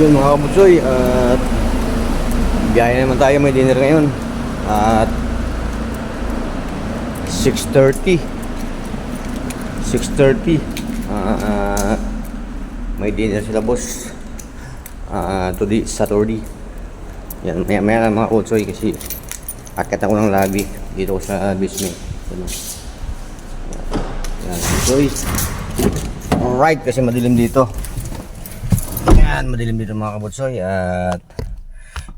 Yun mga kabutsoy, at biyahe naman tayo, may dinner ngayon. At 6.30 6.30 Ah, ah, may dinner sila boss. Ah, today Saturday. Yan maya maya lang mga kabutsoy kasi akit ako ng lobby dito sa basement. Yan, yan kabutsoy alright kasi madilim dito yan madilim dito mga kabutsoy at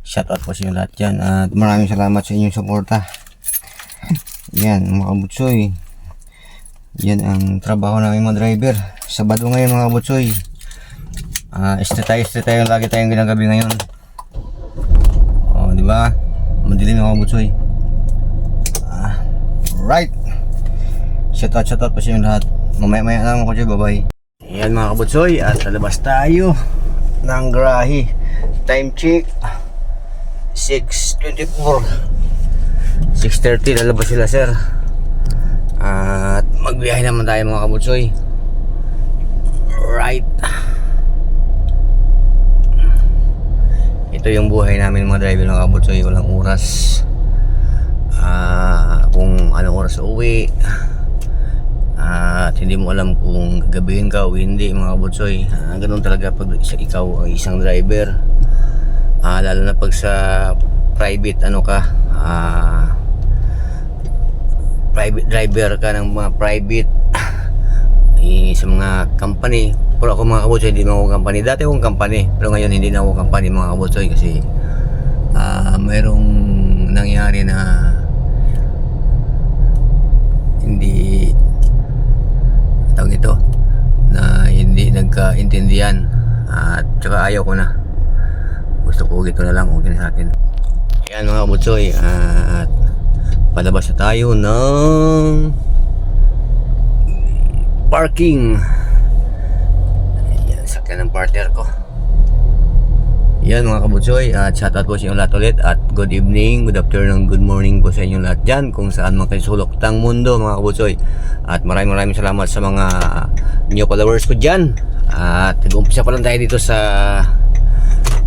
Shoutout po sa inyo lahat dyan at maraming salamat sa inyong suporta. Yan mga kabutsoy. Yan ang trabaho namin mga driver. Sabado ngayon mga kabutsoy. Ah, este tayo, este tayo lagi tayong ginagabi ngayon. Oh, di ba? Madilim mga kabutsoy. Ah, right. Shoutout, shoutout po sa inyo lahat. Mamaya-maya lang mga kabutsoy. Bye-bye. Yan mga kabutsoy at lalabas tayo ng grahe. Time check. 6.24 6.30 lalabas sila sir. At magbiyahe naman tayo mga kabutsoy. Right. Ito yung buhay namin mga driver mga kabutsoy. Walang oras. Ah kung anong oras uwi at hindi mo alam kung gabihin ka o hindi mga kabutsoy Ah, ganun talaga pag isa, ikaw ay isang driver. Ah, lalo na pag sa private ano ka ah, private driver ka ng mga private eh, sa mga company. Pero ako mga kabutsoy hindi mo ako company. Dati akong company pero ngayon hindi na ako company mga kabutsoy kasi ah, mayroong nangyari na hindi tawag ito na hindi nagkaintindihan at saka ayaw ko na. Gusto ko gito na lang okay na sa akin. Yan mga kabutsoy at palabas na tayo ng parking. Yan sakyan ng partner ko yan mga kabutsoy at shoutout po sa inyo lahat ulit at good evening, good afternoon, good morning po sa inyo lahat dyan kung saan man kayo sulok ng mundo mga kabutsoy at maraming maraming salamat sa mga new followers ko dyan. At nag-umpisa pa lang tayo dito sa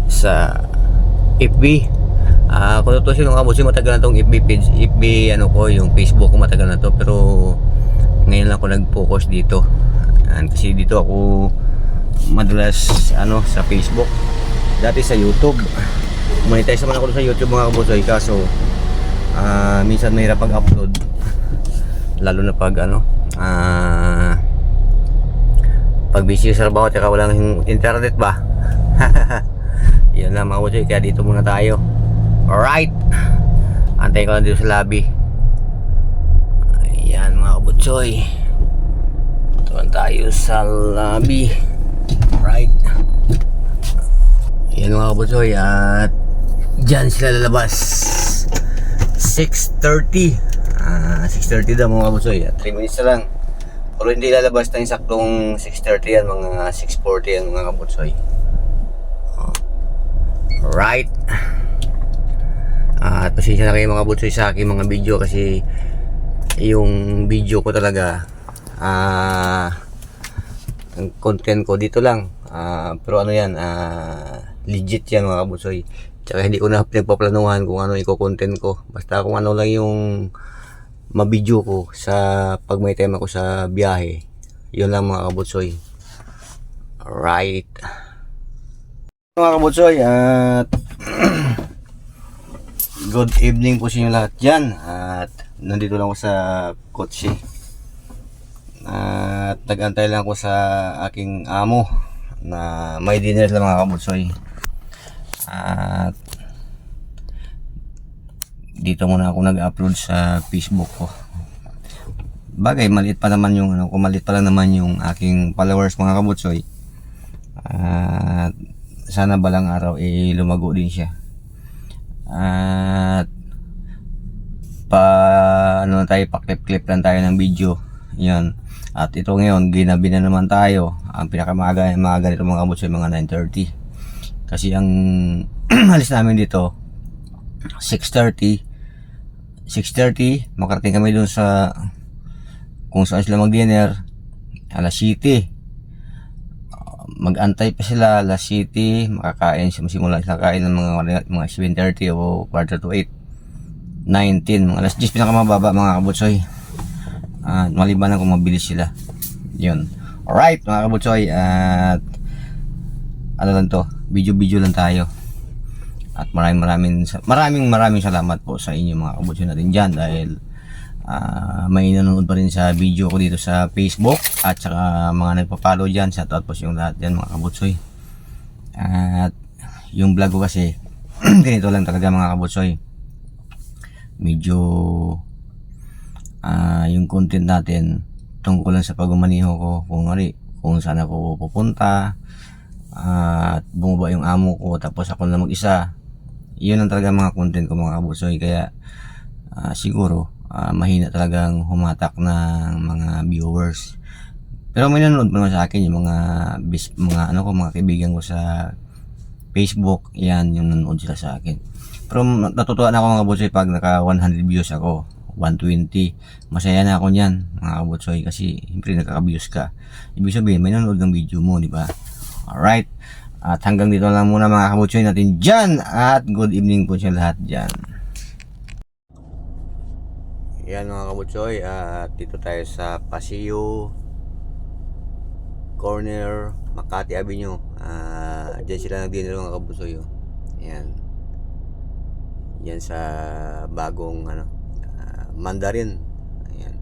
sa FB Ah, kung tutusin mga kabutsoy matagal na tong FB page FB ano ko yung Facebook ko matagal na to pero ngayon lang ako nag-focus dito. Yan, kasi dito ako madalas ano sa Facebook dati sa YouTube. Monetize naman ako sa YouTube mga kabutsoy kaso ah, minsan mahirap pag-upload lalo na pag ano ah pag busy sa trabaho tsaka walang internet ba? Yan lang mga kabutsoy kaya dito muna tayo. Alright. Antayin ko lang dito sa lobby. Ayan mga kabutsoy tuwan tayo sa lobby. Right yan mga kabutsoy at dyan sila lalabas. 6.30 ah 6.30 daw mga kabutsoy 3 minutes na lang. Pero hindi lalabas na yung saktong 6.30 yan mga 6.40 yan mga kabutsoy oh. right at pasensya na kayo mga kabutsoy sa aking mga video kasi yung video ko talaga ah ang content ko dito lang. Ah, pero ano yan ah, legit yan mga kabutsoy tsaka hindi ko na pinagpaplanuhan kung ano i-content ko. Basta kung ano lang yung mabidyo ko sa pag may tema ko sa biyahe yun lang mga kabutsoy alright. Mga kabutsoy at good evening po sa inyo lahat dyan. At nandito lang ako sa kotse. At nag-antay lang ako sa aking amo na may dinner lang mga kabutsoy at dito muna ako nag-upload sa Facebook ko. Bagay maliit pa naman yung ano ko maliit pa lang naman yung aking followers mga kabutsoy. At sana balang araw eh lumago din siya. At pa ano na tayo pa clip clip lang tayo ng video. Yan. At ito ngayon ginabi na naman tayo. Ang pinakamaaga maaga nito mga kabutsoy mga 9.30 kasi ang alis namin dito 6.30 6.30 makarating kami dun sa kung saan sila mag dinner alas 7 Uh, mag-antay pa sila La City makakain simula sila kain ng mga mga 7.30 o quarter to 8 19 mga alas 10 pinakamababa mga kabutsoy. At maliban na kung mabilis sila. Yun. Alright mga kabutsoy at ano lang to video video lang tayo. At maraming maraming maraming maraming salamat po sa inyo mga kabutsoy natin dyan dahil ah, may nanonood pa rin sa video ko dito sa Facebook at saka mga nagpa-follow dyan. Shout out po yung lahat dyan mga kabutsoy at yung vlog ko kasi ganito lang talaga mga kabutsoy medyo ah yung content natin tungkol lang sa pagmamaniho ko kung ano kung saan ako pupunta at bumaba yung amo ko tapos ako na mag-isa. Yun ang talaga mga content ko mga kabusoy kaya ah, siguro ah, mahina talagang humatak ng mga viewers. Pero may nanonood pa naman sa akin yung mga bis, mga ano ko mga kaibigan ko sa Facebook. Yan yung nanonood sila sa akin. Pero natutuwa na ako mga kabutsoy pag naka 100 views ako. 120 masaya na ako niyan mga kabutsoy kasi siyempre nakaka-views ka. Ibig sabihin may nanonood ng video mo di ba alright. At hanggang dito lang muna mga kabutsoy natin dyan. At good evening po sa lahat dyan. Yan mga kabutsoy at dito tayo sa Paseo Corner Makati Avenue. Ah dyan sila nagdinero mga kabutsoy oh. yan. Yan sa bagong ano ah, Mandarin. Ayan.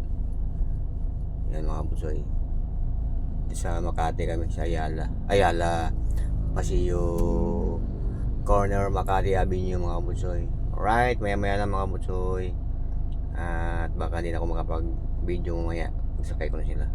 Yan mga kabutsoy Dito sa Makati kami sa Ayala. Ayala Paseo Corner Makati Avenue mga kabutsoy alright maya maya lang mga kabutsoy at baka din ako makapag video mamaya. Pagsakay ko na sila